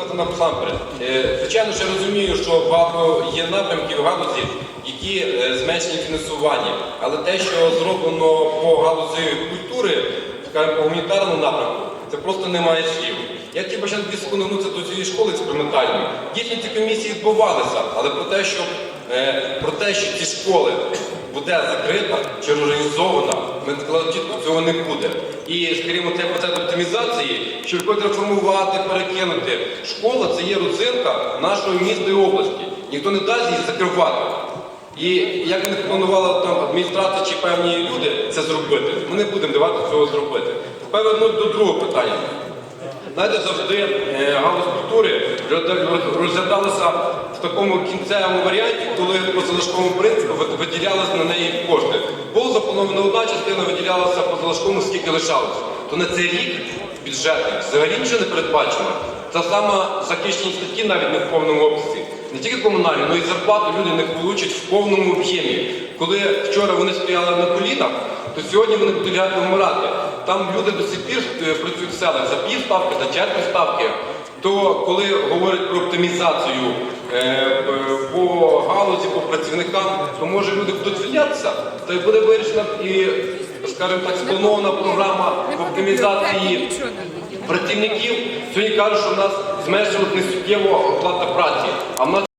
сказати насамперед. Е, Звичайно, я розумію, що багато є напрямків галузі, які е, зменшені фінансування. Але те, що зроблено по галузі культури, по гуманітарному напрямку, це просто немає слів. Я хотів би ще до цієї школи експериментальної. Дійсно, ці комісії відбувалися, але про те, що, е, про те, що ці школи буде закрита чи організована, ми чітко, цього не буде. І, скажімо, цей процес оптимізації, що виходить реформувати, перекинути. Школа це є родзинка нашого міста і області. Ніхто не дасть її закривати. І як не планувала там адміністрація чи певні люди це зробити, ми не будемо давати цього зробити. Вернуть до другого питання. Знаєте, завжди е, галузь культури розглядалася в такому кінцевому варіанті, коли по залишковому принципу виділялися на неї кошти. Пол заплановано одна частина, виділялася по залишковому, скільки лишалося. То на цей рік бюджетний взагалі нічого не передбачено. Та сама захищені статті навіть не в повному обсязі. Не тільки комунальні, але й зарплату люди не получать в повному об'ємі. Коли вчора вони стояли на колінах, то сьогодні вони будуть лягати вмирати. Там люди до сих пір е, працюють в селах за пів ставки, за четверть ставки. То коли говорять про оптимізацію е, е, по галузі, по працівникам, то може люди будуть звільнятися, то й буде вирішена і, скажімо так, спланована програма оптимізації працівників. Сьогодні кажуть, що в нас зменшилась несуттєво оплата праці.